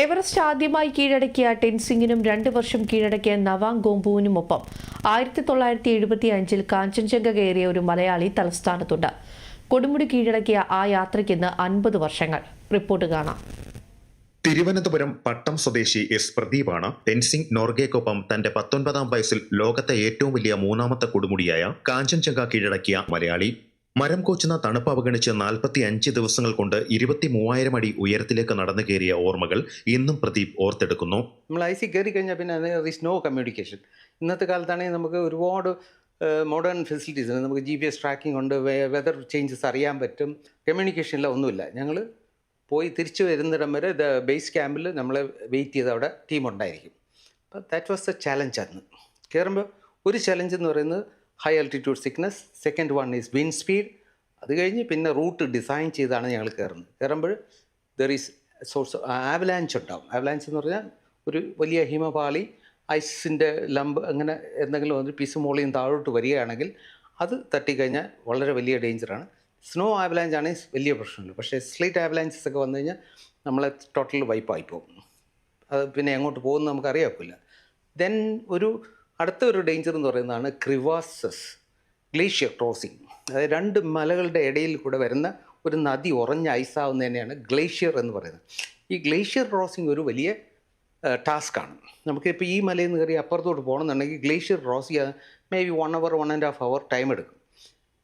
Everest ആദ്യമായി കീഴടക്കിയ ടെൻസിംഗിനും രണ്ട് വർഷം കീഴടക്കിയ നവാങ് ഗോംബുവിനുമൊപ്പം ആയിരത്തി തൊള്ളായിരത്തി എഴുപത്തി അഞ്ചിൽ കാഞ്ചൻജംഗ കയറിയ ഒരു മലയാളി തലസ്ഥാനത്തുണ്ട്. കൊടുമുടി കീഴടക്കിയ ആ യാത്രയ്ക്കിന്ന് അൻപത് വർഷങ്ങൾ. റിപ്പോർട്ട് കാണാം. തിരുവനന്തപുരം പട്ടം സ്വദേശി എസ് പ്രദീപാണ് ടെൻസിംഗ് നോർഗയ്ക്കൊപ്പം തന്റെ പത്തൊൻപതാം വയസ്സിൽ ലോകത്തെ ഏറ്റവും വലിയ മൂന്നാമത്തെ കൊടുമുടിയായ കാഞ്ചൻജംഗ കീഴടക്കിയ മലയാളി. മരം കോച്ചുന്ന തണുപ്പ് അവഗണിച്ച് നാൽപ്പത്തി അഞ്ച് ദിവസങ്ങൾ കൊണ്ട് ഇരുപത്തി മൂവായിരം അടി ഉയരത്തിലേക്ക് നടന്നു കയറിയ ഓർമ്മകൾ ഇന്നും പ്രദീപ് ഓർത്തെടുക്കുന്നു. നമ്മൾ ഐ സി കയറി കഴിഞ്ഞാൽ പിന്നെ ഈസ് നോ കമ്മ്യൂണിക്കേഷൻ ഇന്നത്തെ കാലത്താണെങ്കിൽ നമുക്ക് ഒരുപാട് മോഡേൺ ഫെസിലിറ്റീസ് ഉണ്ട് നമുക്ക് ജി പി എസ് ട്രാക്കിംഗ് ഉണ്ട് വെതർ ചേഞ്ചസ് അറിയാൻ പറ്റും. കമ്മ്യൂണിക്കേഷനില്ല ഒന്നുമില്ല. ഞങ്ങൾ പോയി തിരിച്ചു വരുന്നിടം വരെ ബേസ് ക്യാമ്പിൽ നമ്മളെ വെയിറ്റ് ചെയ്ത് അവിടെ ടീം ഉണ്ടായിരിക്കും. അപ്പോൾ ദാറ്റ് വാസ് ദ ചലഞ്ച് അന്ന്. കയറുമ്പോൾ ഒരു ചലഞ്ച് എന്ന് പറയുന്നത് high altitude sickness second one is wind speed അത് കഴിഞ്ഞ് പിന്നെ റൂട്ട് ഡിസൈൻ ചെയ്താണ് ഞങ്ങൾ കയറുന്നത്. കയറുമ്പോൾ ദർ ഈസ് സോഴ്സ് ആവലാൻസ് ഉണ്ടാവും. ആവലാൻസ് എന്ന് പറഞ്ഞാൽ ഒരു വലിയ ഹിമപാളി ഐസിന്റെ ലംബ് അങ്ങനെ എന്തെങ്കിലും ഒരു പീസ് മോളിയും താഴോട്ട് വരികയാണെങ്കിൽ അത് തട്ടിക്കഴിഞ്ഞാൽ വളരെ വലിയ ഡേഞ്ചറാണ് സ്നോ ആവലാഞ്ച് ആണെങ്കിൽ വലിയ പ്രശ്നമില്ല. പക്ഷേ സ്ലീറ്റ് ആവലാൻസസ് ഒക്കെ വന്നു കഴിഞ്ഞാൽ നമ്മളെ ടോട്ടൽ വൈപ്പായി പോകും. അത് പിന്നെ എങ്ങോട്ട് പോകുമെന്ന് നമുക്ക് അറിയാക്കില്ല ദെൻ ഒരു അടുത്ത ഒരു ഡേഞ്ചർ എന്ന് പറയുന്നതാണ് ക്രിവാസസ് ഗ്ലേഷ്യർ ക്രോസിങ് അതായത് രണ്ട് മലകളുടെ ഇടയിൽ കൂടെ വരുന്ന ഒരു നദി ഉറഞ്ഞ ഐസാവുന്നതിനെയാണ് ഗ്ലേഷ്യർ എന്ന് പറയുന്നത്. ഈ ഗ്ലേഷ്യർ ക്രോസിങ് ഒരു വലിയ ടാസ്ക്കാണ് നമുക്കിപ്പോൾ ഈ മലയിൽ നിന്ന് കയറി അപ്പുറത്തോട്ട് പോകണമെന്നുണ്ടെങ്കിൽ ഗ്ലേഷ്യർ ക്രോസ് ചെയ്യാൻ maybe one hour one and half hour time എടുക്കും.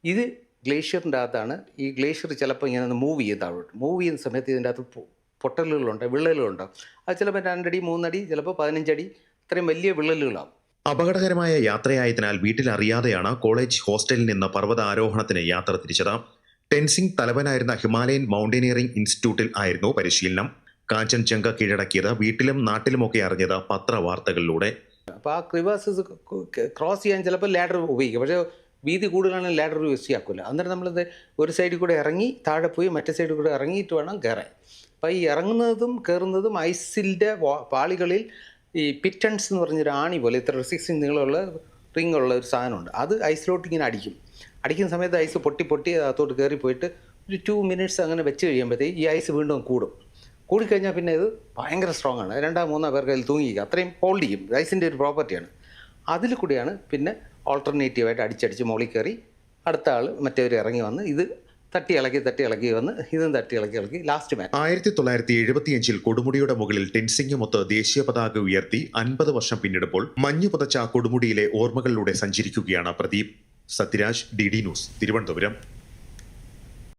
ഇത് ഗ്ലേഷ്യറിന്റെ അകത്താണ്. ഈ ഗ്ലേഷ്യർ ചിലപ്പോൾ ഇങ്ങനെ മൂവ് ചെയ്ത് താഴോട്ട്. മൂവ് ചെയ്യുന്ന സമയത്ത് ഇതിന്റെ അകത്ത് പൊട്ടലുകളുണ്ട് വിള്ളലുകളുണ്ടാവും. അത് ചിലപ്പോൾ രണ്ടടി മൂന്നടി ചിലപ്പോൾ പതിനഞ്ചടി ഇത്രയും വലിയ വിള്ളലുകളാവും. അപകടകരമായ യാത്രയായതിനാൽ വീട്ടിലറിയാതെയാണ് കോളേജ് ഹോസ്റ്റലിൽ നിന്ന് പർവത ആരോഹണത്തിന് യാത്ര തിരിച്ചത്. ടെൻസിംഗ് തലവനായിരുന്ന ഹിമാലയൻ മൗണ്ടനിയറിംഗ് ഇൻസ്റ്റിറ്റ്യൂട്ടിൽ ആയിരുന്നു പരിശീലനം. കാഞ്ചൻജംഗ കീഴടക്കിയത് വീട്ടിലും നാട്ടിലുമൊക്കെ അറിഞ്ഞത് പത്രവാർത്തകളിലൂടെ. അപ്പോൾ ആ ക്രിവാസസ് ക്രോസ് ചെയ്യാൻ ചിലപ്പോൾ ലാഡർ ഉപയോഗിക്കും. പക്ഷേ വീതി കൂടുതലാണെങ്കിൽ ലാഡർ യൂസ് ചെയ്യാക്കില്ല അന്നേരം നമ്മളത് ഒരു സൈഡിൽ കൂടെ ഇറങ്ങി താഴെ പോയി മറ്റേ സൈഡിൽ കൂടെ ഇറങ്ങിയിട്ട് വേണം കയറാൻ. അപ്പോൾ ഈ ഇറങ്ങുന്നതും കയറുന്നതും ഐസിന്റെ പാളികളിൽ ഈ പിറ്റൺസ് എന്ന് പറഞ്ഞൊരു ആണി പോലെ ഇത്ര സിക്സ് നീളമുള്ള റിംഗ് ഉള്ള ഒരു സാധനമുണ്ട്. അത് ഐസിലോട്ട് ഇങ്ങനെ അടിക്കും. അടിക്കുന്ന സമയത്ത് ഐസ് പൊട്ടി പൊട്ടി അകത്തോട്ട് കയറി പോയിട്ട് ഒരു ടു മിനിറ്റ്സ് അങ്ങനെ വെച്ച് കഴിയുമ്പോഴത്തേക്ക് ഈ ഐസ് വീണ്ടും കൂടും. കൂടിക്കഴിഞ്ഞാൽ പിന്നെ ഇത് ഭയങ്കര സ്ട്രോങ് ആണ്. രണ്ടാം മൂന്നാം പേർക്ക് അതിൽ തൂങ്ങിക്കുക അത്രയും ഹോൾഡ് ചെയ്യും. ഐസിന്റെ ഒരു പ്രോപ്പർട്ടിയാണ് അതിൽ കൂടിയാണ് പിന്നെ ഓൾട്ടർനേറ്റീവായിട്ട് അടിച്ചടിച്ച് മുകളിൽ കയറി അടുത്ത ആൾ മറ്റേവർ ഇറങ്ങി വന്ന് ഇത് തട്ടി ഇളക്കി തട്ടി ഇളക്കി വന്ന് ഇതും തട്ടി ഇളക്കി ഇളക്കി ലാസ്റ്റ് മാച്ച് ആയിരത്തി തൊള്ളായിരത്തി എഴുപത്തിയഞ്ചിൽ കൊടുമുടിയുടെ മുകളിൽ ടെൻസിംഗുമൊത്ത് ദേശീയ പതാക ഉയർത്തി അൻപത് വർഷം പിന്നിടുമ്പോൾ മഞ്ഞു പുതച്ച കൊടുമുടിയിലെ ഓർമ്മകളിലൂടെ സഞ്ചരിക്കുകയാണ് Pradeep. Sathyaraj D D news Thiruvananthapuram.